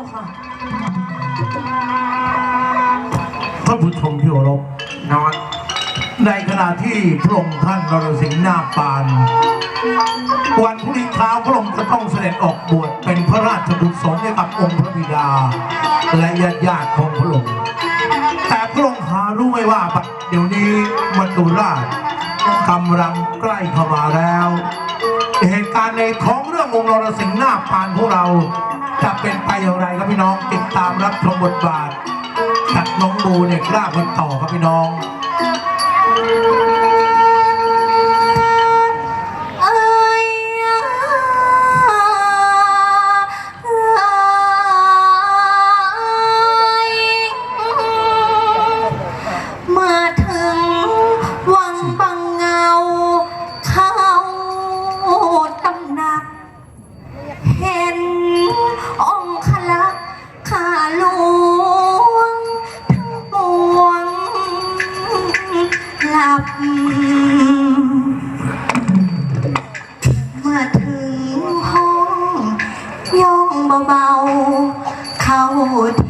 จ้าค่ะท่านผู้ชมที่เคารพนอนในขณะที่พระองค์ท่านนรสิงห์นาคปาน วันพรุ่งนี้เช้าพระองค์จะต้องเสด็จออกบวชเป็นพระราชบุตรสมให้กับองค์พระบิดา และญาติญาติๆของพระองค์แต่พระองค์หารู้ไหมว่าบัดเดี๋ยวนี้มัตุราชกำลังใกล้เข้ามาแล้ว เหตุการณ์ในของเรื่ององค์นรสิงห์นาคปานของเรา จะเป็นไปอย่างไรครับพี่น้องติดตามรับชมบทบาทจัดน้องบูเนี่ยกล้ากันต่อครับพี่น้อง เมื่อถึงห้องย่องเบาๆ เข้าที่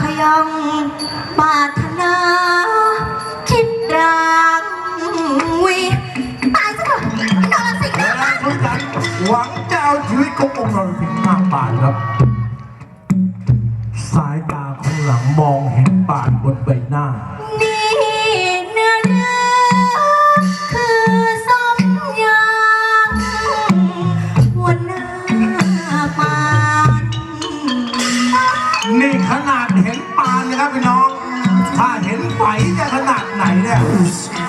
ขยองปรารถนาคิดรังวิตายซะเถอะนรสิงห์และนะทุกท่านหวังจะเอาชีวิตขององค์นรสิงห์นาคปานครับ สายตาของหลังมองเห็นปานบนใบหน้า นี่ ไ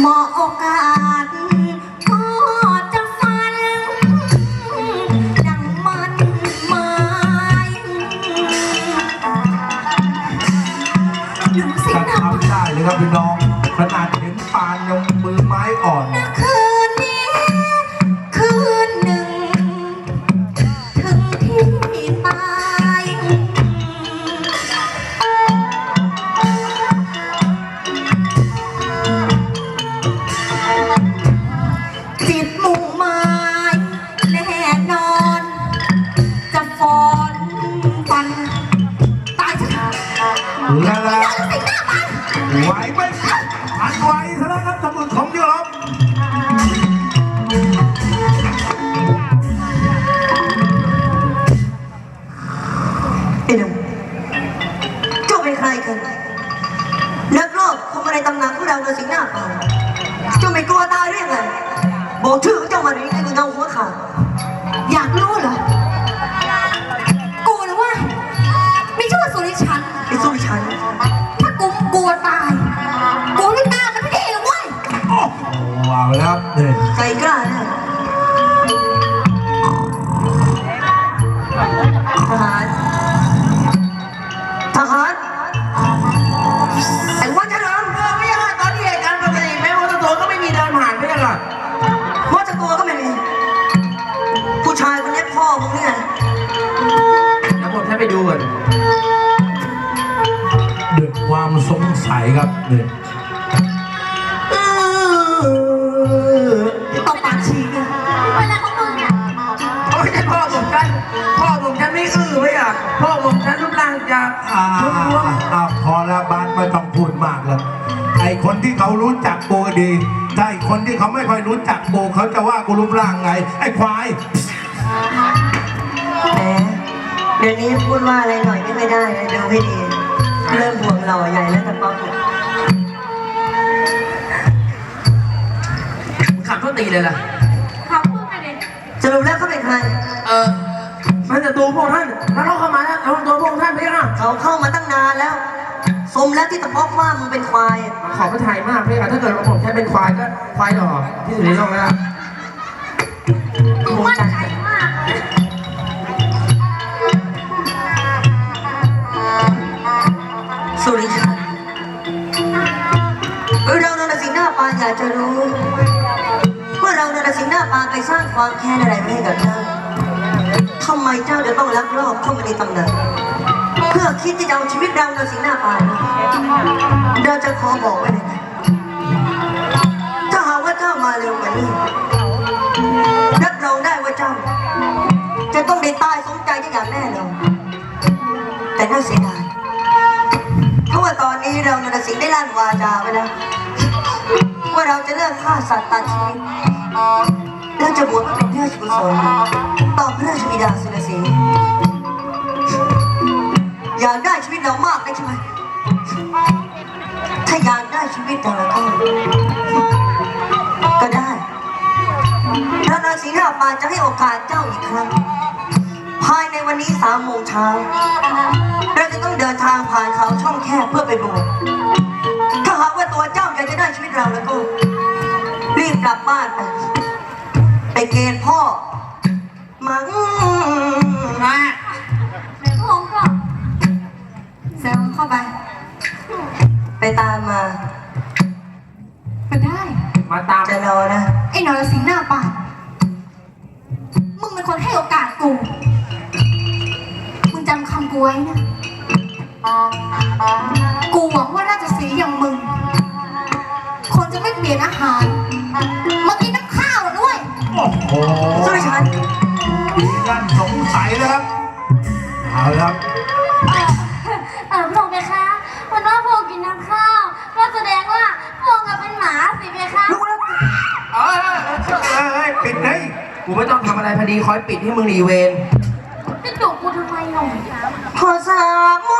เหมาะโอกาสก็จะฟัน ดังมันไม้นรสิงจะห์นะทำได้เลยครับพี่น้องขนาดเห็นปานยังมือไม้อ่อนคืน ไหวซะแล้วครับท่านผู้ชมที่เคารพไอ้หนุ่มเจ้าเป็นใครกันนักรบของอะไรตำนานพวกเราเลยสิงหน้าเปล่าเจ้าไม่กลัวตายหรือยังไงบอกชื่อของเจ้ามาหรือยังไงมึงเอาหัว ใจกล้านะทหาร ทหาร ไอ้วัดเฉลิมไม่ยังตอนที่เหตุการณ์ปกติแม้ว่าตัวก็ไม่มีเดินผ่านไม่ยังอะวัดจะตัวก็ไม่มี ผู้ชายคนนี้พ่อมึงนี่ไงเดี๋ยวผมจะไปดูก่อนด้วยความสงสัยครับเนี่ย อื้อไม่อะพ่อผมฉันรูปร่างจะอ่าท้วมอ่าพอแล้วบ้านไม่ต้องพูดมากแล้วไอ้คนที่เขารู้จักกูดีถ้าไอ้คนที่เขาไม่ค่อยรู้จักกูเขาจะว่ากูรูปร่างไง ไอ้ควาย แหมเดี๋ยวนี้พูดว่าอะไรหน่อยไม่ค่อยได้นะดูให้ดีเริ่มห่วงเราใหญ่แล้วแต่ป๊อกๆขับรถตีเลยล่ะสรุปแล้วเขาเป็นใคร เออ มันจะตัวพวกท่านถ้าเขาเข้ามาแล้วเอาตัวพวกท่านไปยังอะเขาเข้ามาตั้งนานแล้ว สมแล้วที่ตะป๊อกว่ามึงเป็นควายอะขอพระทัยมากพี่ค่ะถ้าเกิดว่าผมใช้เป็นควายก็ควายหล่อที่สุดในโลกแล้วมั่นใจมากสุริชันเรานรสิงห์หน้าปานอยากจะรู้ ว่าเรานรสิงห์หน้าปานไปสร้างความแค้นอะไรไว้ให้กับเจ้า ทำไมเจ้าจะต้องลักลอบเข้ามาในตำหนักเพื่อคิดที่จะเอาชีวิตเรานราสิงห์หน้าปาเราจะขอบอกไว้เลยนะถ้าหากว่าเจ้ามาเร็วกว่านี้รับรองได้ว่าเจ้า จะต้องได้ตายสมใจจะอย่างแน่นอนแต่น่าเสียดายเพราะว่าตอนนี้เรานรสิงห์ได้ลั่นวาจาไว้แล้วว่าเราจะเลิกฆ่าสัตว์ตัดชีวิต แล้วจะบวชเป็นเพื่อกุศลต่อพระราชบิดาสุรสีอยากได้ชีวิตเรามากนะใช่ไหมถ้าอยากได้ชีวิตเราแล้วก็ก็ได้เรานรสิงห์ราปาจะให้โอกาสเจ้าอีกครั้ง ภายในวันนี้สามโมงเช้าเราจะต้องเดินทางผ่านเขาช่องแคบเพื่อไปโบสถ์ถ้าหากว่าตัวเจ้าอยากจะได้ชีวิตเราแล้วก็รีบกลับบ้านไป ไปเกณฑ์พ่อ มังมาแซวเข้าไป ไปตามมา ก็ได้ มาตาม จะรอนะ ไอ้นรสิงห์หน้าป่านมึงเป็นคนให้โอกาสกู มึงจำคำกูไว้นะ กูหวังว่าราชสีห์อย่างมึง คนจะไม่เปลี่ยนอาหาร โอ้โหสุริชันมีด้านสงสัยนะครับเอาละครับเออพระองค์เพคะวันว่าพระองค์กินน้ำข้าวก็แสดงว่าพระองค์อะเป็นหมาสิเพคะรู้แล้วเออเออเออเอ้ยปิดเลยกูไม่ต้องทำอะไรพอดีคอยปิดให้มึงรีเวนจะดุกูทำไมหนุ่มพอสามโม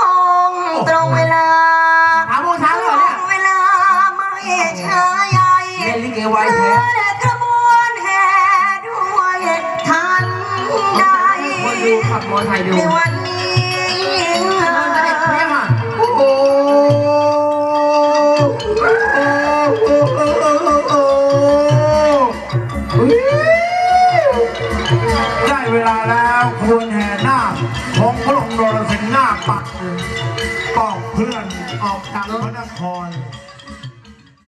งตรงเวลาถามโมงเช้าแล้วเหรอเนี่ยเวลาไม่ช้าใหญ่เล่นลิเกไวแท้ อเตอร์ไซค์ดูในวันนี้เสด็จเพียงอะโอ้โหได้เวลาแล้วขบวนแห่นาคของพระองค์นรสิงห์นาคปักกองเพื่อนออกจากพระนคร